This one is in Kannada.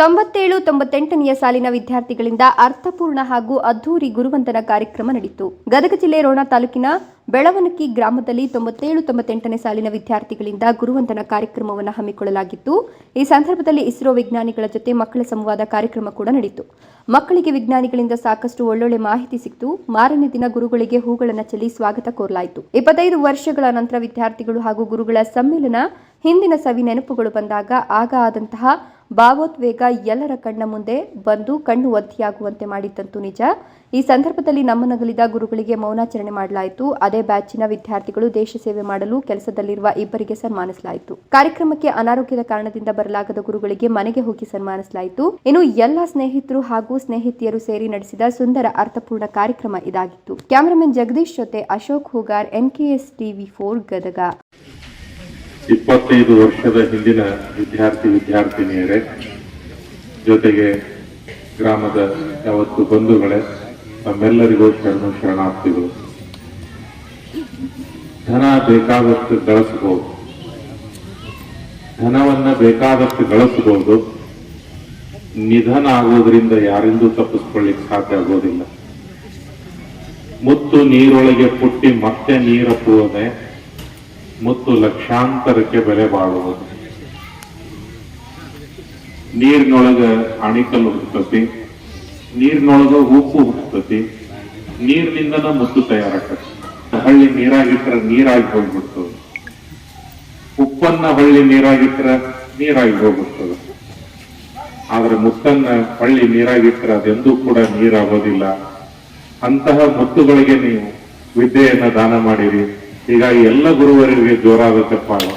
ತೊಂಬತ್ತೇಳು, ತೊಂಬತ್ತೆಂಟನೆಯ ಸಾಲಿನ ವಿದ್ಯಾರ್ಥಿಗಳಿಂದ ಅರ್ಥಪೂರ್ಣ ಹಾಗೂ ಅದ್ದೂರಿ ಗುರುವಂದನ ಕಾರ್ಯಕ್ರಮ ನಡೆಯಿತು ಗದಗ ಜಿಲ್ಲೆ ರೋಣ ತಾಲೂಕಿನ ಬೆಳವನಕಿ ಗ್ರಾಮದಲ್ಲಿ ತೊಂಬತ್ತೇಳು, ತೊಂಬತ್ತೆಂಟನೇ ಸಾಲಿನ ವಿದ್ಯಾರ್ಥಿಗಳಿಂದ ಗುರುವಂದನ ಕಾರ್ಯಕ್ರಮವನ್ನು ಹಮ್ಮಿಕೊಳ್ಳಲಾಗಿತ್ತು. ಈ ಸಂದರ್ಭದಲ್ಲಿ ಇಸ್ರೋ ವಿಜ್ಞಾನಿಗಳ ಜೊತೆ ಮಕ್ಕಳ ಸಂವಾದ ಕಾರ್ಯಕ್ರಮ ಕೂಡ ನಡೆಯಿತು ಮಕ್ಕಳಿಗೆ ವಿಜ್ಞಾನಿಗಳಿಂದ ಸಾಕಷ್ಟು ಒಳ್ಳೊಳ್ಳೆ ಮಾಹಿತಿ ಸಿಕ್ತು. ಮಾರನೇ ದಿನ ಗುರುಗಳಿಗೆ ಹೂಗಳನ್ನು ಚೆಲ್ಲಿ ಸ್ವಾಗತ ಕೋರಲಾಯಿತು. ಇಪ್ಪತ್ತೈದು ವರ್ಷಗಳ ನಂತರ ವಿದ್ಯಾರ್ಥಿಗಳು ಹಾಗೂ ಗುರುಗಳ ಸಮ್ಮಿಲನ ಹಿಂದಿನ ಸವಿ ನೆನಪುಗಳು ಬಂದಾಗ ಆಗ ಆದಂತಹ ಭಾವೋದ್ವೇಗ ಎಲ್ಲರ ಕಣ್ಣ ಮುಂದೆ ಬಂದು ಕಣ್ಣು ಒದ್ದಿಯಾಗುವಂತೆ ಮಾಡಿದ್ದಂತೂ ನಿಜ. ಈ ಸಂದರ್ಭದಲ್ಲಿ ನಮ್ಮನಗಲಿದ ಗುರುಗಳಿಗೆ ಮೌನಾಚರಣೆ ಮಾಡಲಾಯಿತು. ಅದೇ ಬ್ಯಾಚಿನ ವಿದ್ಯಾರ್ಥಿಗಳು ದೇಶ ಸೇವೆ ಮಾಡಲು ಕೆಲಸದಲ್ಲಿರುವ ಇಬ್ಬರಿಗೆ ಸನ್ಮಾನಿಸಲಾಯಿತು. ಕಾರ್ಯಕ್ರಮಕ್ಕೆ ಅನಾರೋಗ್ಯದ ಕಾರಣದಿಂದ ಬರಲಾಗದ ಗುರುಗಳಿಗೆ ಮನೆಗೆ ಹೋಗಿ ಸನ್ಮಾನಿಸಲಾಯಿತು. ಇನ್ನು ಎಲ್ಲ ಸ್ನೇಹಿತರು ಹಾಗೂ ಸ್ನೇಹಿತಿಯರು ಸೇರಿ ನಡೆಸಿದ ಸುಂದರ ಅರ್ಥಪೂರ್ಣ ಕಾರ್ಯಕ್ರಮ ಇದಾಗಿತ್ತು. ಕ್ಯಾಮರಾಮನ್ ಜಗದೀಶ್ ಜೊತೆ Ashok Hugar NKS TV four Gadag. ಇಪ್ಪತ್ತೈದು ವರ್ಷದ ಹಿಂದಿನ ವಿದ್ಯಾರ್ಥಿ ವಿದ್ಯಾರ್ಥಿನಿಯರೇ, ಜೊತೆಗೆ ಗ್ರಾಮದ ಯಾವತ್ತು ಬಂಧುಗಳೇ ತಮ್ಮೆಲ್ಲರಿಗೂ ಶರಣ ಶರಣಾರ್ಥಿಗಳು. ಧನ ಬೇಕಾದಷ್ಟು ಗಳಿಸಬಹುದು. ಧನವನ್ನ ಬೇಕಾದಷ್ಟು ಗಳಿಸಬಹುದು. ನಿಧನ ಆಗುವುದರಿಂದ ಯಾರಿಂದೂ ತಪ್ಪಿಸ್ಕೊಳ್ಳಿಕ್ ಸಾಧ್ಯ ಆಗೋದಿಲ್ಲ ಮುತ್ತು ನೀರೊಳಗೆ ಪುಟ್ಟಿ ಮತ್ತೆ ನೀರಪ್ಪುವುದೇ ಮುತ್ತು ಲಕ್ಷಾಂತರಕ್ಕೆ ಬೆಲೆ ಬಾಳುವುದು. ನೀರಿನೊಳಗ ಅಣಿಕಲ್ ಹುಟ್ಟತಿ ನೀರಿನೊಳಗ ಉಪ್ಪು ಹುಟ್ಟತಿ ನೀರಿನಿಂದನ ಮುತ್ತು ತಯಾರಾಗ್ತದೆ. ಹಳ್ಳಿ ನೀರಾಗಿಟ್ರ ನೀರಾಗಿ ಹೋಗ್ಬಿಡ್ತದೆ. ಉಪ್ಪನ್ನ ಹಳ್ಳಿ ನೀರಾಗಿಟ್ರ ನೀರಾಗಿ ಹೋಗ್ಬಿಡ್ತದೆ. ಆದ್ರೆ ಮುತ್ತನ್ನ ಹಳ್ಳಿ ನೀರಾಗಿಟ್ರ ಅದೆಂದೂ ಕೂಡ ನೀರಾಗೋದಿಲ್ಲ. ಅಂತಹ ಮುತ್ತುಗಳಿಗೆ ನೀವು ವಿದ್ಯೆಯನ್ನ ದಾನ ಮಾಡಿರಿ. ಹೀಗಾಗಿ ಎಲ್ಲ ಗುರುವರಿಗೆ ಜೋರಾದ ಚಪ್ಪಾಳೆ